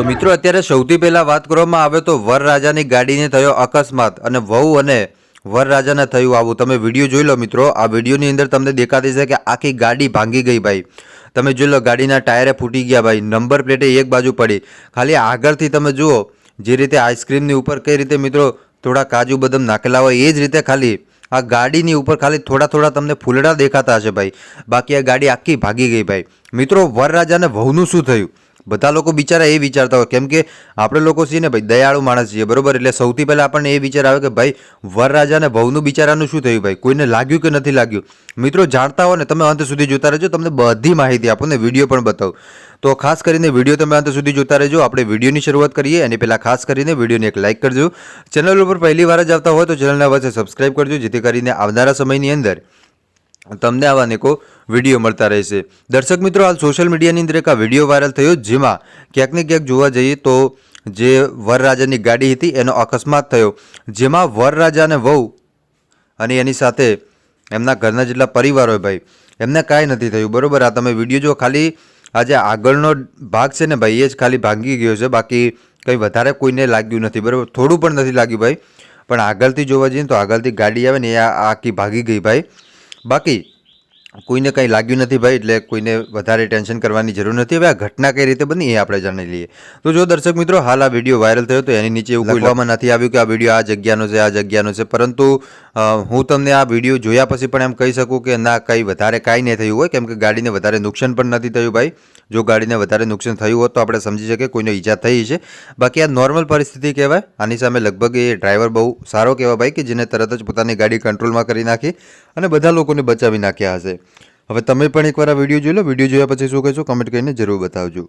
મિત્રો, અત્યારે સૌથી પહેલા વાત કરવામાં આવે તો વરરાજાની ગાડીને થયો અકસ્માત અને વહુ અને વરરાજાને થયું આવું. તમે વીડિયો જોઈ લો મિત્રો, આ વિડીયોની અંદર તમને દેખાતી છે કે આખી ગાડી ભાંગી ગઈ ભાઈ. તમે જોઈ લો, ગાડીના ટાયરે ફૂટી ગયા ભાઈ. નંબર પ્લેટે એક બાજુ પડી. ખાલી આગળથી તમે જુઓ, જે રીતે આઈસ્ક્રીમની ઉપર કઈ રીતે મિત્રો થોડા કાજુ બદામ નાખેલા હોય, એ જ રીતે ખાલી આ ગાડીની ઉપર ખાલી થોડા થોડા તમને ફૂલડા દેખાતા હશે ભાઈ. બાકી આ ગાડી આખી ભાગી ગઈ ભાઈ. મિત્રો વરરાજાને વહુનું શું થયું? બધા લોકો બિચારા એ વિચારતા હોય. કેમ કે આપણે લોકો છીએ ને ભાઈ, દયાળુ માણસ છીએ, બરોબર? એટલે સૌથી પહેલાં આપણને એ વિચાર આવે કે ભાઈ, વરરાજાને વહુનું બિચારાનું શું થયું ભાઈ? કોઈને લાગ્યું કે નથી લાગ્યું? મિત્રો, જાણતા હો ને, તમે અંત સુધી જોતા રહેજો. તમને બધી માહિતી આપો ને વીડિયો પણ બતાવું. તો ખાસ કરીને વીડિયો તમે અંત સુધી જોતા રહેજો. આપણે વિડીયોની શરૂઆત કરીએ. એની પહેલાં ખાસ કરીને વિડીયોને એક લાઇક કરજો. ચેનલ ઉપર પહેલી વાર જ આવતા હોય તો ચેનલને વચ્ચે સબસ્ક્રાઇબ કરજો, જેથી કરીને આવનારા સમયની અંદર તમને આવા અનેકો વીડિયો મળતા રહેશે. દર્શક મિત્રો, હાલ સોશિયલ મીડિયાની અંદર એક આ વીડિયો વાયરલ થયો, જેમાં ક્યાંક ને ક્યાંક જોવા જઈએ તો જે વરરાજાની ગાડી હતી, એનો અકસ્માત થયો. જેમાં વરરાજા અને વહુ અને એની સાથે એમના ઘરના જેટલા પરિવાર હોય ભાઈ, એમને કાંઈ નથી થયું. બરાબર, આ તમે વીડિયો જો ખાલી આ જે આગળનો ભાગ છે ને ભાઈ, એ જ ખાલી ભાંગી ગયો છે. બાકી કંઈ વધારે કોઈને લાગ્યું નથી. બરાબર, થોડું પણ નથી લાગ્યું ભાઈ. પણ આગળથી જોવા જઈએ તો આગળથી ગાડી આવે ને એ આખી ભાગી ગઈ ભાઈ. બાકી કોઈને કંઈ લાગ્યું નથી ભાઈ એટલે કોઈને વધારે ટેન્શન કરવાની જરૂર નથી. હવે આ ઘટના કઈ રીતે બની એ આપણે જાણી લઈએ. તો જો દર્શક મિત્રો હાલ આ વીડિયો વાયરલ થયો તો એની નીચે એવું લખવામાં નથી આવ્યું કે આ વીડિયો આ જગ્યાનો છે આ જગ્યાનો છે. પરંતુ હું તમને આ વીડિયો જોયા પછી પણ એમ કહી શકું કે ના કંઈ વધારે કાંઈ નહીં થયું હોય કેમ કે ગાડીને વધારે નુકસાન પણ નથી થયું ભાઈ. જો ગાડીને વધારે નુકસાન થયું હોત તો આપણે સમજી શકીએ કોઈને ઈજા થઈ છે. બાકી આ નોર્મલ પરિસ્થિતિ કહેવાય. આની સામે લગભગ એ ડ્રાઈવર બહુ સારો કહેવાય ભાઈ કે જેને તરત જ પોતાની ગાડી કંટ્રોલમાં કરી નાખી અને બધા લોકોને બચાવી નાખ્યા હશે. હવે તમે પણ એકવાર આ વીડિયો જોઈ લો. વીડિયો જોયા પછી શું કહેશો? કમેન્ટ કરીને જરૂર બતાવજો.